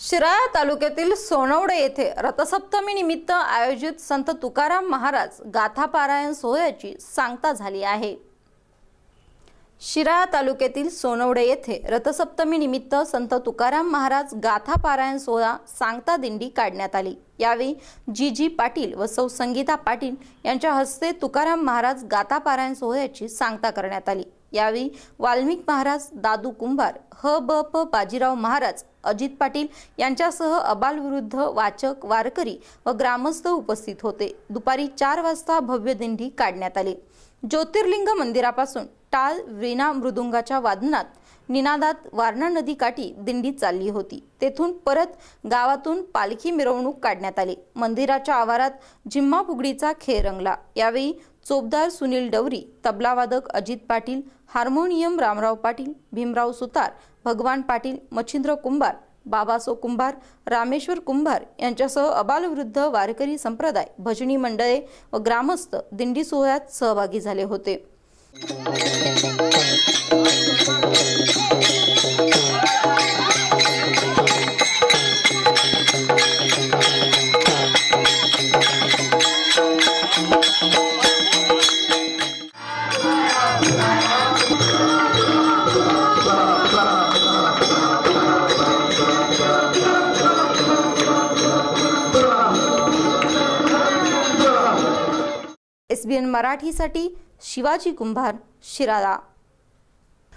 शिराळा तालुक्यातील सोनवडे येथे रथसप्तमी निमित्त आयोजित संत तुकाराम महाराज गाथापारायण सोहळ्याची सांगता झाली आहे. शिराळा तालुक्यातील सोनवडे येथे रथसप्तमी निमित्त संत तुकाराम महाराज गाथापारायण सोहळा सांगता दिंडी काढण्यात आली. यावेळी जी जी पाटील व सौ संगीता पाटील यांच्या हस्ते तुकाराम महाराज गाथापारायण सोहळ्याची सांगता करण्यात आली. यावेळी वाल्मिक महाराज दादू कुंभार ह ब प बाजीराव महाराज अजित पाटील यांच्यासह अबालविरुद्ध वाचक वारकरी व ग्रामस्थ उपस्थित होते. दुपारी चार वाजता भव्य दिंडी काढण्यात आली. ज्योतिर्लिंग मंदिरापासून टाळ वीणा मृदुंगाच्या वादनात निनादात वारणा नदी काठी दिंडी चालली होती. तेथून परत गावातून पालखी मिरवणूक काढण्यात आली. मंदिराच्या आवारात जिम्मा फुगडीचा खेळ रंगला. यावेळी चोपदार सुनील डवरी तबलावादक अजित पाटील हार्मोनियम रामराव पाटील भीमराव सुतार भगवान पाटील मच्छिंद्र कुंभार बाबासो कुंभार रामेश्वर कुंभार यांच्यासह अबालवृद्ध वारकरी संप्रदाय भजनी मंडळे व ग्रामस्थ दिंडी सोहळ्यात सहभागी झाले होते. एस बी एन मराठीसाठी शिवाजी कुंभार शिराळा.